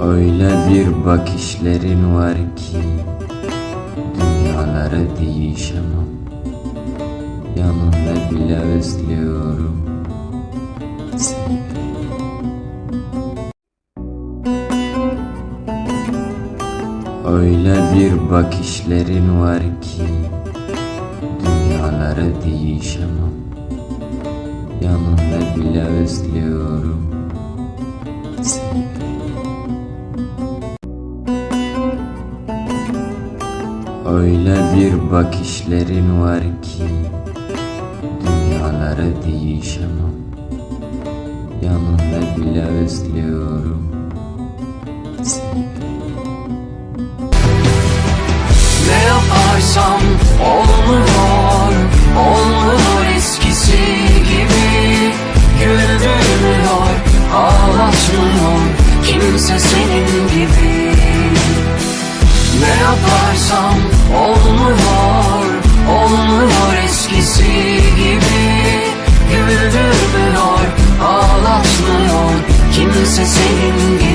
Öyle bir bakışların var ki Dünyaları değişemem. Yanında bile özlüyorum Seni. Öyle bir bakışların var ki Dünyaları değişemem. Yanında bile özlüyorum Seni Öyle bir bakışların var ki Dünyaları değişemem. Yanında bile özlüyorum Ne yaparsam olmuyor Olmuyor eskisi gibi. Güldürmüyor, ağlatmıyor Kimse senin gibi yaparsam olmuyor Olmuyor eskisi gibi. Güldürmüyor, ağlatmıyor. Kimse senin gibi